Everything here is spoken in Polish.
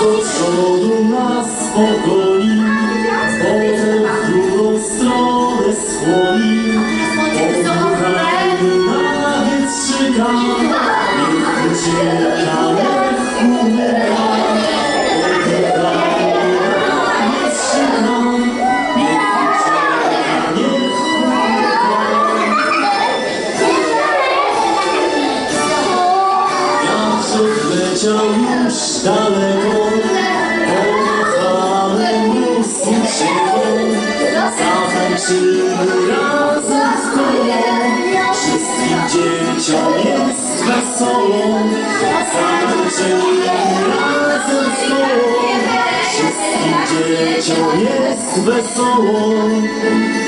do przodu nas pogoni, potem w drugą stronę schłoni. Pokochajmy na wietrzyka, niech ucieka, niech umyka. Leciał już razem wszystkim dzieciom jest wesoło. Razem z tobą, wszystkim dzieciom jest wesoło.